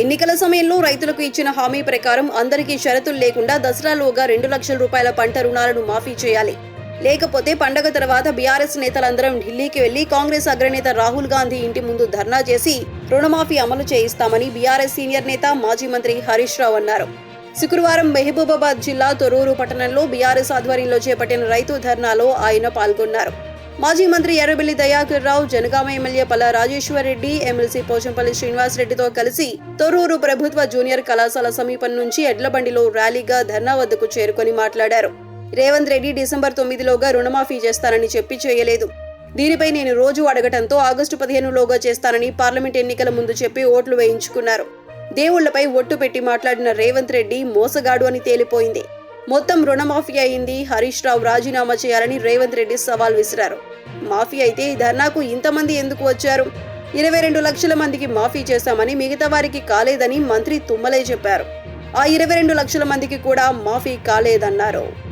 ఎన్నికల సమయంలో రైతులకు ఇచ్చిన హామీ ప్రకారం అందరికీ షరతులు లేకుండా దసరాలోగా రెండు లక్షల రూపాయల పంట రుణాలను మాఫీ చేయాలి. లేకపోతే పండగ తర్వాత బీఆర్ఎస్ నేతలందరం ఢిల్లీకి వెళ్ళి కాంగ్రెస్ అగ్రనేత రాహుల్ గాంధీ ఇంటి ముందు ధర్నా చేసి రుణమాఫీ అమలు చేయిస్తామని బీఆర్ఎస్ సీనియర్ నేత మాజీ మంత్రి హరీష్ రావు అన్నారు. శుక్రవారం మహబూబాబాద్ జిల్లా తొరూరు పట్టణంలో బీఆర్ఎస్ ఆధ్వర్యంలో చేపట్టిన రైతు ధర్నాలో ఆయన పాల్గొన్నారు. మాజీ మంత్రి ఎర్రబెల్లి దయాకర్ రావు జనగామ ఎమ్మెల్యే పల్లా రాజేశ్వర్ రెడ్డి ఎమ్మెల్సీ పోచంపల్లి శ్రీనివాస్ రెడ్డితో కలిసి తొర్రూరు ప్రభుత్వ జూనియర్ కళాశాల సమీపం నుంచి ఎడ్లబండిలో ర్యాలీగా ధర్నా వద్దకు చేరుకొని మాట్లాడారు. రేవంత్ రెడ్డి డిసెంబర్ తొమ్మిదిలోగా రుణమాఫీ చేస్తానని చెప్పి చేయలేదు. దీనిపై నేను రోజు అడగటంతో ఆగస్టు పదిహేనులోగా చేస్తానని పార్లమెంట్ ఎన్నికల ముందు చెప్పి ఓట్లు వేయించుకున్నారు. దేవుళ్ళపై ఒట్టు పెట్టి మాట్లాడిన రేవంత్ రెడ్డి మోసగాడు అని తేలిపోయింది. మొత్తం రుణమాఫీ అయింది హరీష్ రావు రాజీనామా చేయాలని రేవంత్ రెడ్డి సవాల్ విసిరారు. మాఫీ అయితే ఈ ధర్నాకు ఇంతమంది ఎందుకు వచ్చారు? ఇరవై రెండు లక్షల మందికి మాఫీ చేశామని మిగతా వారికి కాలేదని మంత్రి తుమ్మలే చెప్పారు. ఆ ఇరవై రెండు లక్షల మందికి కూడా మాఫీ కాలేదన్నారు.